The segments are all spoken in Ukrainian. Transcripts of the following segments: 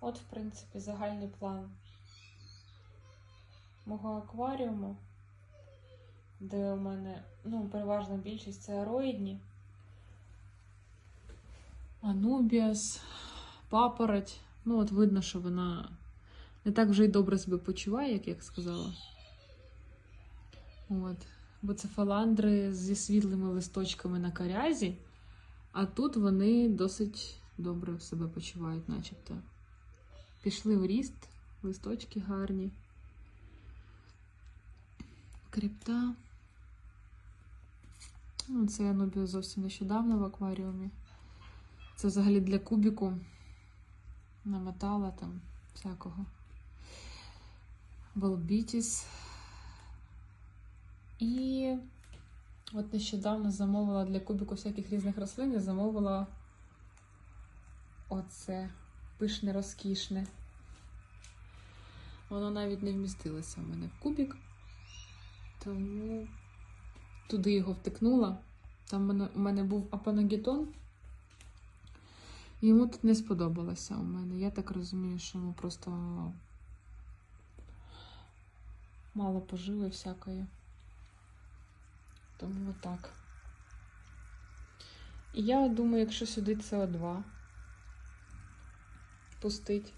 От, в принципі, загальний план мого акваріуму, де у мене, ну, переважна більшість це ароїдні. Анубіас, папороть. Ну, от видно, що вона не так вже й добре себе почуває, як я сказала. От. Бо це фаландри зі світлими листочками на корязі, а тут вони досить добре себе почувають, начебто. Пішли в ріст, листочки гарні. Крипта. Ну, це я нубію зовсім нещодавно в акваріумі. Це взагалі для кубіку намотала там всякого. Волбітіс. І от нещодавно замовила для кубіку всяких різних рослин, я замовила оце пишне, розкішне. Воно навіть не вмістилося в мене в кубік. Тому туди його втикнула. Там у мене був апанагітон. Йому тут не сподобалося у мене. Я так розумію, що йому просто мало поживи всякої. Тому отак. І я думаю, якщо сюди СО2 пустить,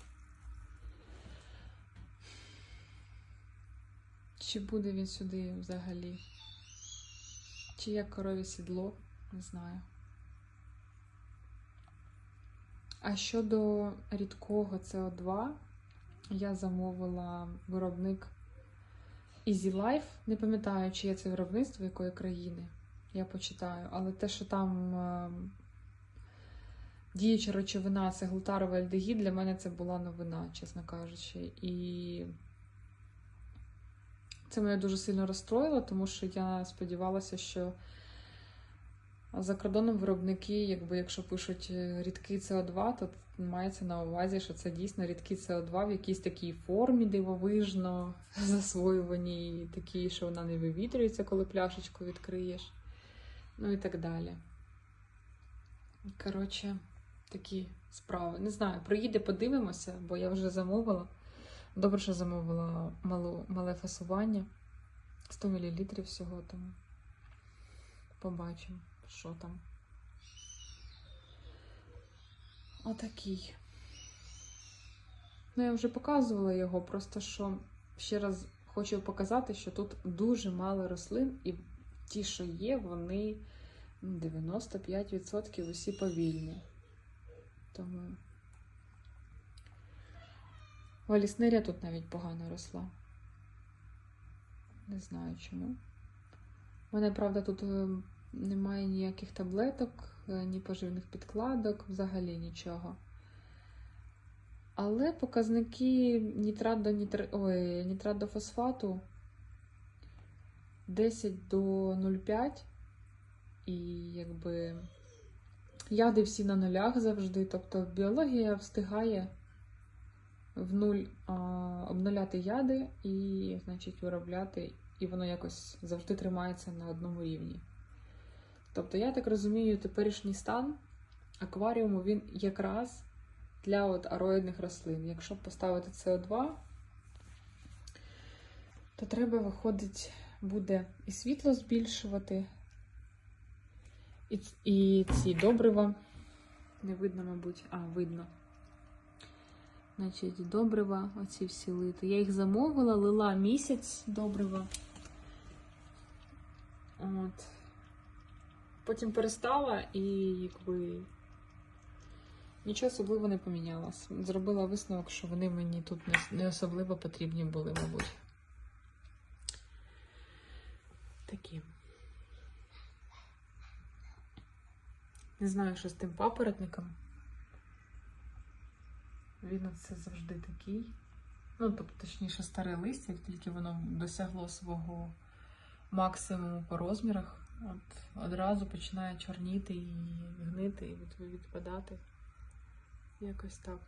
чи буде він сюди взагалі? Чи як корові сідло, не знаю. А щодо рідкого СО2, я замовила виробник Easy Life. Не пам'ятаю, чи є це виробництво якої країни. Я почитаю. Але те, що там е, діюча речовина це глутаровий альдегід, для мене це була новина, чесно кажучи. І це мене дуже сильно розстроїло, тому що я сподівалася, що за кордоном виробники, якби якщо пишуть е, рідкий СО2, то мається на увазі, що це дійсно рідкий СО2 в якійсь такій формі дивовижно засвоюваній, такій, що вона не вивітрюється, коли пляшечку відкриєш. Ну і так далі. Коротше, такі справи. Не знаю, приїде, подивимося, бо я вже замовила. Добре, що замовила малу, мале фасування. 100 мл всього, тому побачимо, що там. Отакий. Ну, я вже показувала його, просто що ще раз хочу показати, що тут дуже мало рослин, і ті, що є, вони ну, 95% усі повільні. Тому. Валіснерія тут навіть погано росла. Не знаю чому. У мене, правда, тут е, немає ніяких таблеток, е, ні поживних підкладок, взагалі нічого. Але показники нітрат до, нітр... Ой, нітрат до фосфату 10 до 0,5. І якби яди всі на нулях завжди. Тобто біологія встигає в нуль а, обнуляти яди і, значить, виробляти, і воно якось завжди тримається на одному рівні. Тобто, я так розумію, теперішній стан акваріуму він якраз для от ароїдних рослин. Якщо поставити СО2, то треба, виходить, буде і світло збільшувати, і, і ці добрива. Не видно, мабуть, а, видно. Значить, добрива, оці всі лити. Я їх замовила, лила місяць добрива. От. Потім перестала і якби нічого особливо не помінялось. Зробила висновок, що вони мені тут не особливо потрібні були, мабуть. Такі. Не знаю, що з тим папоротником. Він оце завжди такий. Ну, тобто, точніше, старе листя, як тільки воно досягло свого максимуму по розмірах, от одразу починає чорніти і гнити, і відпадати. Якось так.